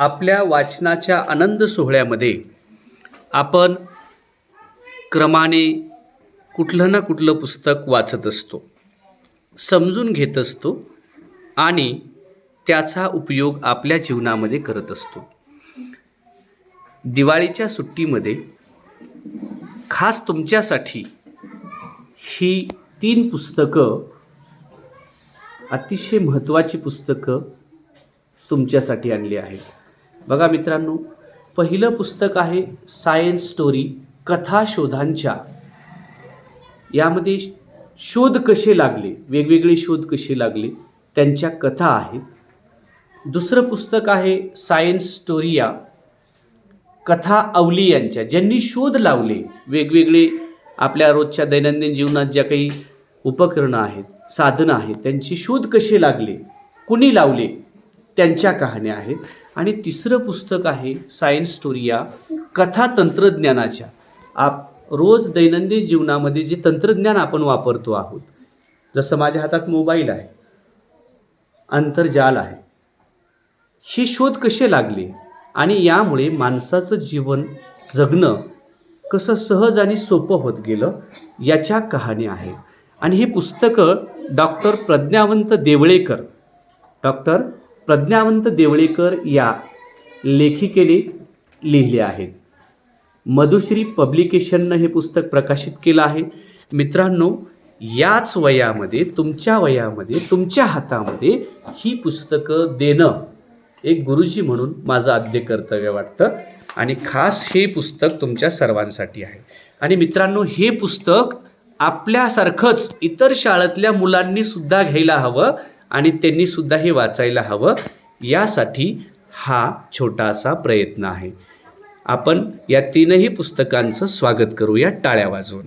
आपल्या वाचनाच्या आनंद सोहळ्यामध्ये आपण क्रमाने कुठलं ना कुठलं पुस्तक वाचत असतो समजून घेत असतो आणि त्याचा उपयोग आपल्या जीवनामध्ये करत असतो. दिवाळीच्या सुट्टीमध्ये खास तुमच्यासाठी ही तीन पुस्तकं अतिशय महत्त्वाची पुस्तकं तुमच्यासाठी आणली आहेत. बघा मित्रांनो पहिलं पुस्तक आहे सायन्स स्टोरी कथा शोधांच्या. यामध्ये शोध कसे लागले वेगवेगळे शोध कसे लागले त्यांच्या कथा आहेत. दुसरं पुस्तक आहे सायन्स स्टोरिया कथा अवली यांच्या ज्यांनी शोध लावले वेगवेगळे आपल्या रोजच्या दैनंदिन जीवनात ज्या काही उपकरणं आहेत साधनं आहेत त्यांचे शोध कसे लागले कुणी लावले त्यांच्या कहाण्या आहेत. आणि तिसरं पुस्तक आहे सायन्स स्टोरी या कथा तंत्रज्ञानाच्या. आप रोज दैनंदिन जीवनामध्ये जे तंत्रज्ञान आपण वापरतो आहोत जसं माझ्या हातात मोबाईल आहे आंतरजाल आहे हे शोध कसे लागले आणि यामुळे माणसाचं जीवन जगणं कसं सहज आणि सोपं होत गेलं याच्या कहाणी आहेत. आणि हे पुस्तकं डॉक्टर प्रज्ञावंत देवळेकर डॉक्टर प्रज्ञावंत देवळेकर या लेखिकेने लिहिले आहेत. मधुश्री पब्लिकेशननं हे पुस्तक प्रकाशित केलं आहे. मित्रांनो याच वयामध्ये तुमच्या वयामध्ये तुमच्या हातामध्ये ही पुस्तकं देणं एक गुरुजी म्हणून माझं आद्य कर्तव्य वाटतं आणि खास हे पुस्तक तुमच्या सर्वांसाठी आहे. आणि मित्रांनो हे पुस्तक आपल्यासारखंच इतर शाळेतल्या मुलांनी सुद्धा घ्यायला हवं. आणि त्यांनी सुद्धा हे वाचायला हवं. यासाठी हा छोटासा प्रयत्न आहे. आपण या तीनही पुस्तकांचं स्वागत करूया टाळ्या वाजवून.